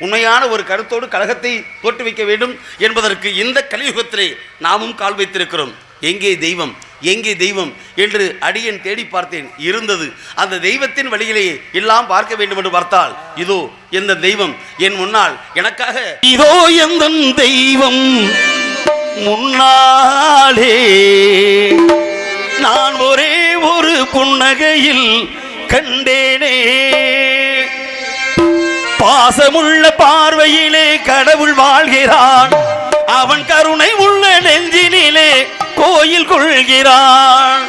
உண்மையான ஒரு கருத்தோடு கழகத்தை தோற்று வைக்க வேண்டும் என்பதற்கு இந்த கலியுகத்திலே நாமும் கால் வைத்திருக்கிறோம். எங்கே தெய்வம்? எங்கே தெய்வம்? என்று அடியன் தேடி பார்த்தேன். இருந்தது. அந்த தெய்வத்தின் வழியிலேயே எல்லாம் பார்க்க வேண்டும் என்று பார்த்தால் இதோ எந்த தெய்வம்? என் முன்னால் எனக்காக இதோ எந்த தெய்வம்? முன்னாலே நான் ஒரே ஒரு புன்னகையில் கண்டேனே. பாசமுள்ள பார்வையிலே கடவுள் வாழ்கிறான். அவன் கருணை உள்ள நெஞ்சினிலே கோயில் கொள்கிறான்.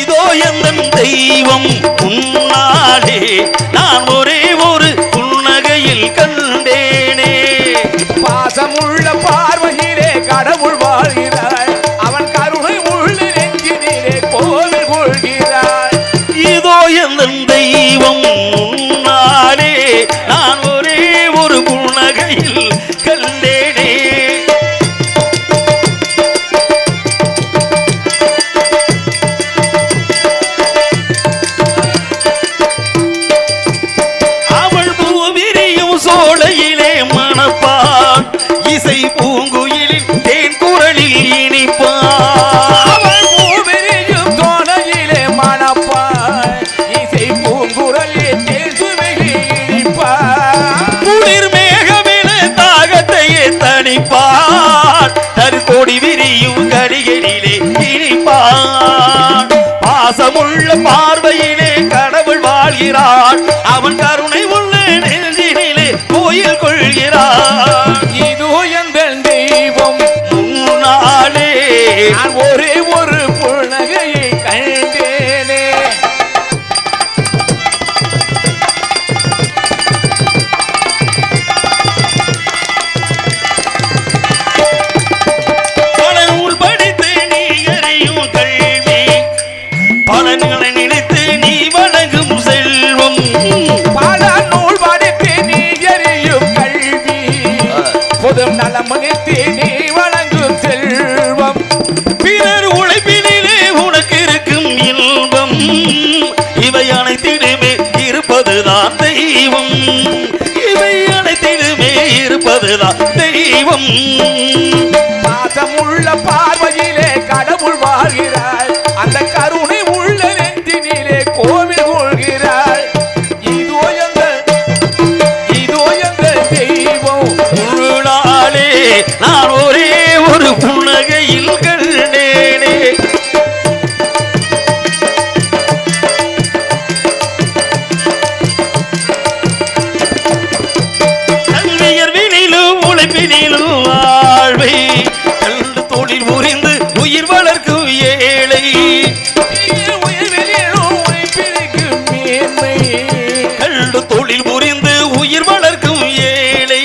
இதோ எந்த தெய்வம் உன்னாலே நான் புன்னகையில் இனிப்பான் பாசமுள்ள பார்வையிலே கடவுள் வாழ்கிறான். அவன் கருணை உள்ள நெஞ்சினிலே கோயில் கொள்கிறான். இது எங்கள் தெய்வம் முன்னாலே இவை அனைத்திலுமே இருப்பதுதான் தெய்வம். இவை அனைத்திலுமே இருப்பதுதான் தெய்வம். பாசமுள்ள பார்வை உயிர் வளர்க்கும் ஏழை. கண்டு தொழில் புரிந்து உயிர் வளர்க்கும் ஏழை.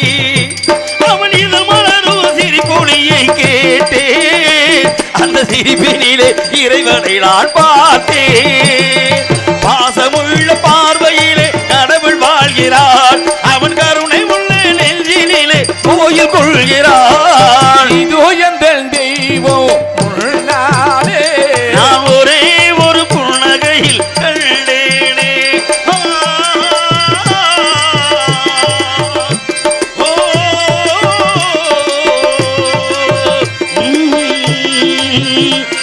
அவன் இது மலரும் சிரிப்பொழியை கேட்டேன். அந்த சிரிப்பினிலே இறைவனை நான் பார்த்தேன். பாசமுள்ள பார்வையிலே கடவுள் வாழ்கிறான் அவன் கருணை உள்ள நெஞ்சினிலே கோயில் கொள்கிறான் Thank you.